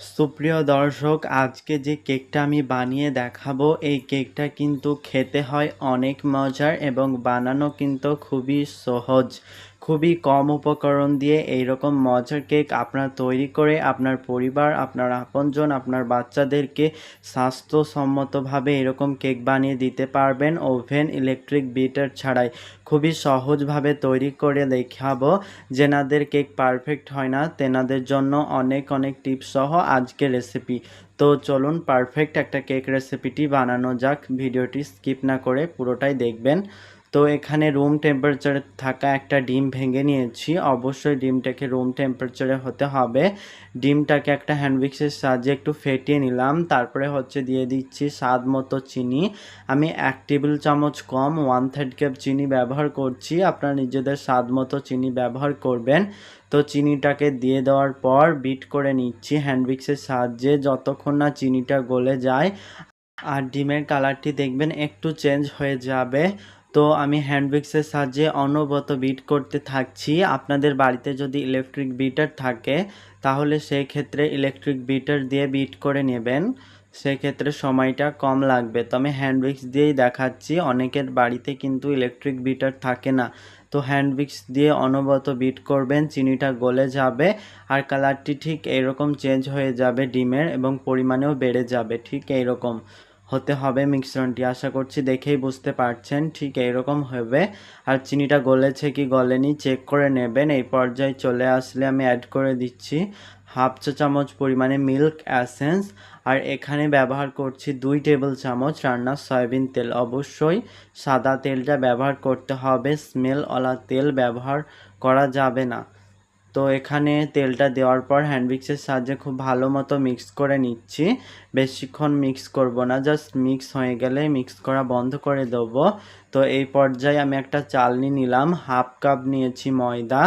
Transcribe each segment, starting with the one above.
সুপ্রিয় দর্শক, আজকে যে কেকটা আমি বানিয়ে দেখাবো, এই কেকটা কিন্তু খেতে হয় অনেক মজার এবং বানানো কিন্তু খুবই সহজ। খুবই কম উপকরণ দিয়ে এইরকম মজার কেক আপনার তৈরি করে আপনার পরিবার, আপনার আপনজন, আপনার বাচ্চাদেরকে স্বাস্থ্যসম্মতভাবে এরকম কেক বানিয়ে দিতে পারবেন ওভেন, ইলেকট্রিক বিটার ছাড়াই। খুবই সহজভাবে তৈরি করে দেখাবো। যেনাদের কেক পারফেক্ট হয় না, তেনাদের জন্য অনেক অনেক টিপস সহ আজকের রেসিপি। তো চলুন পারফেক্ট একটা কেক রেসিপিটি বানানো যাক। ভিডিওটি স্কিপ না করে পুরোটাই দেখবেন। তো এখানে রুম টেম্পারেচারে থাকা একটা ডিম ভেঙে নিয়েছি। অবশ্যই ডিমটাকে রুম টেম্পারেচারে হতে হবে। ডিমটাকে একটা হ্যান্ডউইক্সের সাহায্যে একটু ফেটিয়ে নিলাম। তারপরে হচ্ছে দিয়ে দিচ্ছি স্বাদ মতো চিনি। আমি এক টেবিল চামচ কম ওয়ান থার্ড কাপ চিনি ব্যবহার করছি। আপনারা নিজেদের স্বাদ মতো চিনি ব্যবহার করবেন। তো চিনিটাকে দিয়ে দেওয়ার পর বিট করে নিচ্ছি হ্যান্ডউইক্সের সাহায্যে যতক্ষণ না চিনিটা গলে যায়। আর ডিমের কালারটি দেখবেন একটু চেঞ্জ হয়ে যাবে। তো আমি হ্যান্ডউইক্সের সাহায্যে অনবরত বিট করতে থাকছি। আপনাদের বাড়িতে যদি ইলেকট্রিক বিটার থাকে, তাহলে সেই ক্ষেত্রে ইলেকট্রিক বিটার দিয়ে বিট করে নেবেন। সেক্ষেত্রে সময়টা কম লাগবে। তো আমি হ্যান্ডউইক্স দিয়েই দেখাচ্ছি। অনেকের বাড়িতে কিন্তু ইলেকট্রিক বিটার থাকে না। তো হ্যান্ডউইক্স দিয়ে অনবরত বিট করবেন, চিনিটা গলে যাবে আর কালারটি ঠিক এইরকম চেঞ্জ হয়ে যাবে ডিমের এবং পরিমাণেও বেড়ে যাবে। ঠিক এইরকম। হতে হবে মিশ্রণটি। আশা করছি দেখেই বুঝতে পারছেন। ঠিক এইরকম হবে। আর চিনিটা গলেছে কি গলেনি চেক করে নেবেন। এই পর্যায়ে চলে আসলে আমি অ্যাড করে দিচ্ছি হাফ চা চামচ পরিমাণে মিল্ক অ্যাসেন্স আর এখানে ব্যবহার করছি দুই টেবিল চামচ রান্নার সয়াবিন তেল। অবশ্যই সাদা তেলটা ব্যবহার করতে হবে। স্মেলওয়ালা তেল ব্যবহার করা যাবে না। তো এখানে তেলটা দেওয়ার পর হ্যান্ডবিক্সের সাহায্যে খুব ভালো মতো মিক্স করে নিচ্ছি। বেশিক্ষণ মিক্স করব না, জাস্ট মিক্স হয়ে গেলে মিক্স করা বন্ধ করে দেবো। তো এই পর্যায়ে আমি একটা চালনি নিলাম, হাফ কাপ নিয়েছি ময়দা।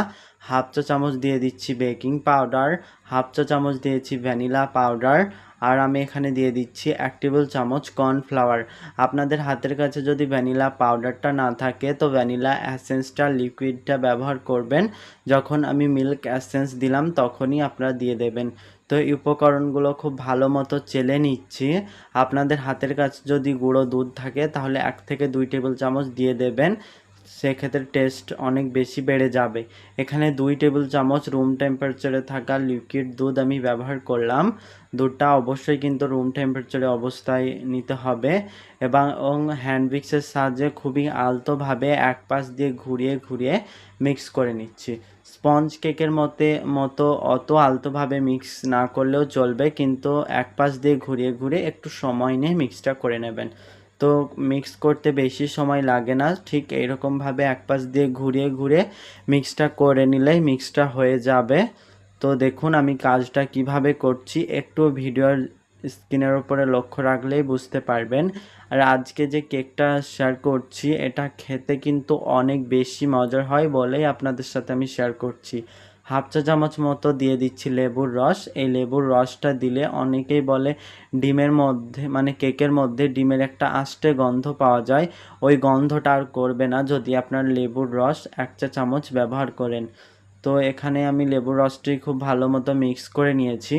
হাফ চা চামচ দিয়ে দিচ্ছি বেকিং পাউডার, হাফ চা চামচ দিয়েছি ভ্যানিলা পাউডার, আর আমি এখানে দিয়ে দিচ্ছি এক টেবিল চামচ কর্নফ্লাওয়ার। আপনাদের হাতের কাছে যদি ভ্যানিলা পাউডারটা না থাকে, তো ভ্যানিলা অ্যাসেন্সটা লিকুইডটা ব্যবহার করবেন। যখন আমি মিল্ক অ্যাসেন্স দিলাম, তখনই আপনারা দিয়ে দেবেন। তো এই উপকরণগুলো খুব ভালো মতো চেলে নিচ্ছি। আপনাদের হাতের কাছে যদি গুঁড়ো দুধ থাকে, তাহলে এক থেকে দুই টেবিল চামচ দিয়ে দেবেন। সেক্ষেত্রে টেস্ট অনেক বেশি বেড়ে যাবে। এখানে দুই টেবিল চামচ রুম টেম্পারেচারে থাকা লিকুইড দুধ আমি ব্যবহার করলাম। দুধটা অবশ্যই কিন্তু রুম টেম্পারেচারে অবস্থায় নিতে হবে এবং হ্যান্ড সাহায্যে খুবই আলতোভাবে এক পাশ দিয়ে ঘুরিয়ে ঘুরিয়ে মিক্স করে নিচ্ছি। স্পঞ্জ কেকের মতে, মতো অত আলতোভাবে মিক্স না করলেও চলবে, কিন্তু এক পাশ দিয়ে ঘুরিয়ে ঘুরিয়ে একটু সময় নিয়ে মিক্সটা করে নেবেন। তো মিক্স করতে বেশি সময় লাগে না। ঠিক এইরকমভাবে এক পাশ দিয়ে ঘুরিয়ে ঘুরে মিক্সটা করে নিলেই মিক্সটা হয়ে যাবে। তো দেখুন আমি কাজটা কীভাবে করছি। একটু ভিডিওর স্ক্রিনের উপরে লক্ষ্য রাখলেই বুঝতে পারবেন। আর আজকে যে কেকটা শেয়ার করছি, এটা খেতে কিন্তু অনেক বেশি মজার হয় বলেই আপনাদের সাথে আমি শেয়ার করছি। হাফ চা চামচ মতো দিয়ে দিচ্ছি লেবুর রস। এই লেবুর রসটা দিলে অনেকেই বলে ডিমের মধ্যে মানে কেকের মধ্যে ডিমের একটা আষ্টে গন্ধ পাওয়া যায়। ওই গন্ধটা আর করবে না যদি আপনার লেবুর রস এক চা চামচ ব্যবহার করেন। তো এখানে আমি লেবুর রসটি খুব ভালো মতো মিক্স করে নিয়েছি।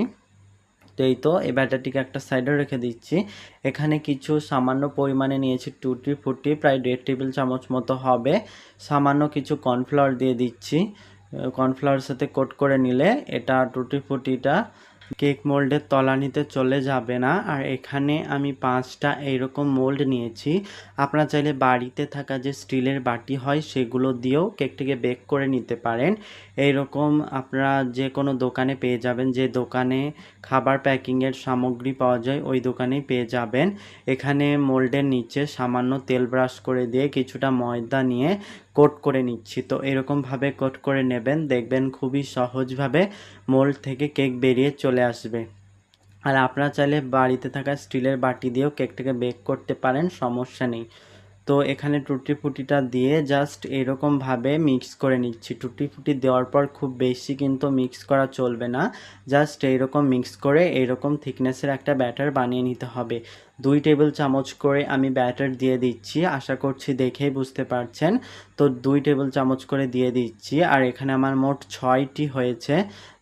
তো এই তো, এই ব্যাটারটিকে একটা সাইডে রেখে দিচ্ছি। এখানে কিছু সামান্য পরিমাণে নিয়েছি টুটি ফুটি প্রায় দেড় টেবিল চামচ মতো হবে। সামান্য কিছু কর্নফ্লাওয়ার দিয়ে দিচ্ছি। কর্নফ্লাওয়ার সাথে কোট করে নিলে এটা টুটি ফুটিটা কেক মোল্ডের তলানিতে চলে যাবে না। আর এখানে আমি পাঁচটা এইরকম মোল্ড নিয়েছি। আপনারা চাইলে বাড়িতে থাকা যে স্টিলের বাটি হয় সেগুলো দিয়েও কেকটিকে বেক করে নিতে পারেন। এইরকম আপনারা যে কোনো দোকানে পেয়ে যাবেন। যে দোকানে খাবার প্যাকিংয়ের সামগ্রী পাওয়া যায় ওই দোকানেই পেয়ে যাবেন। এখানে মোল্ডের নিচে সামান্য তেল ব্রাশ করে দিয়ে কিছুটা ময়দা নিয়ে কোট করে নিচ্ছি। তো এরকমভাবে কোট করে নেবেন, দেখবেন খুবই সহজভাবে মোল্ড থেকে কেক বেরিয়ে চলে আসবে। আর আপনারা চাইলে বাড়িতে থাকা স্টিলের বাটি দিয়েও কেকটাকে বেক করতে পারেন, সমস্যা নেই। তো এখানে টুটি ফুটিটা দিয়ে জাস্ট এরকমভাবে মিক্স করে নিচ্ছি। টুটি ফুটি দেওয়ার পর খুব বেশি কিন্তু মিক্স করা চলবে না। জাস্ট এইরকম মিক্স করে এইরকম থিকনেসের একটা ব্যাটার বানিয়ে নিতে হবে। দুই টেবিল চামচ করে আমি ব্যাটার দিয়ে দিচ্ছি, আশা করছি দেখেই বুঝতে পারছেন। তো দুই টেবিল চামচ করে দিয়ে দিচ্ছি, আর এখানে আমার মোট ছয়টি হয়েছে।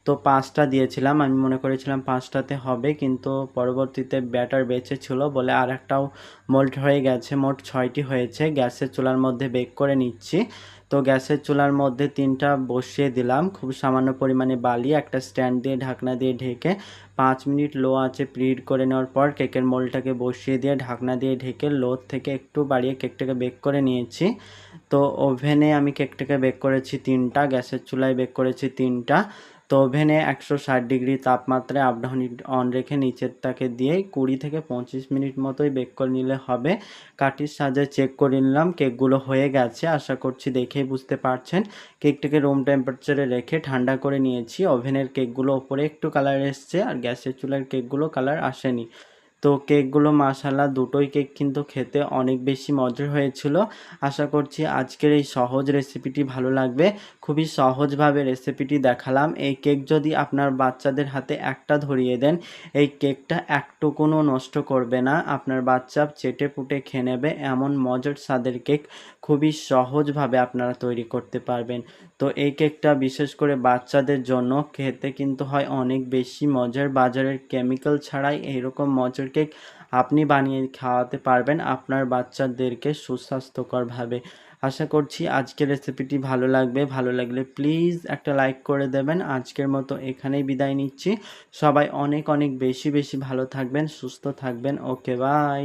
তো পাঁচটা দিয়েছিলাম, আমি মনে করেছিলাম পাঁচটাতে হবে, কিন্তু পরবর্তীতে ব্যাটার বেঁচে ছিল বলে আর একটাও মোল্ড হয়ে গেছে, মোট ছয়টি হয়েছে, গ্যাসের চুলার মধ্যে বেক করে নিচ্ছি। তো গ্যাসের চুলার মধ্যে তিনটা বসিয়ে দিলাম, খুব সামান্য পরিমাণে বালি, একটা স্ট্যান্ড দিয়ে ঢাকনা দিয়ে ঢেকে পাঁচ মিনিট লো আছে প্রিড করে নেওয়ার পর কেকের মোলটাকে বসিয়ে দিয়ে ঢাকনা দিয়ে ঢেকে লো থেকে একটু বাড়িয়ে কেকটাকে বেক করে নিয়েছি। তো ওভেনে আমি কেকটাকে বেক করেছি তিনটা, গ্যাসের চুলায় বেক করেছি তিনটা। তো ওভেনে একশো ষাট ডিগ্রি তাপমাত্রায় ডাউন অন রেখে নিচের তাকে দিয়ে কুড়ি থেকে পঁচিশ মিনিট মতোই বেক করে নিলে হবে। কাঠির সাজে চেক করে নিলাম, কেকগুলো হয়ে গেছে। আশা করছি দেখেই বুঝতে পারছেন। কেকটাকে রুম টেম্পারেচারে রেখে ঠান্ডা করে নিয়েছি। ওভেনের কেকগুলো ওপরে একটু কালার এসছে আর গ্যাসের চুলার কেকগুলো কালার আসেনি। তো কেকগুলো মাশাল্লাহ দুটোই কেক কিন্তু খেতে অনেক বেশি মজার হয়েছিল। আশা করছি আজকের এই সহজ রেসিপিটি ভালো লাগবে। খুবই সহজভাবে রেসিপিটি দেখালাম। এই কেক যদি আপনার বাচ্চাদের হাতে একটা ধরিয়ে দেন, এই কেকটা একটুকুনও নষ্ট করবে না। আপনার বাচ্চা চেটে পুটে খেয়ে নেবে। এমন মজার স্বাদের কেক খুবই সহজভাবে আপনারা তৈরি করতে পারবেন। তো এই কেকটা বিশেষ করে বাচ্চাদের জন্য খেতে কিন্তু হয় অনেক বেশি মজার। বাজারের কেমিক্যাল ছাড়াই এইরকম মজার কেক আপনি বানিয়ে খাওয়াতে পারবেন আপনার বাচ্চাদেরকে সুস্বাস্থ্যকরভাবে। আশা করছি আজকের রেসিপিটি ভালো লাগবে। ভালো লাগলে প্লিজ একটা লাইক করে দেবেন। আজকের মতো এখানেই বিদায় নিচ্ছি। সবাই অনেক অনেক বেশি বেশি ভালো থাকবেন, সুস্থ থাকবেন। Okay bye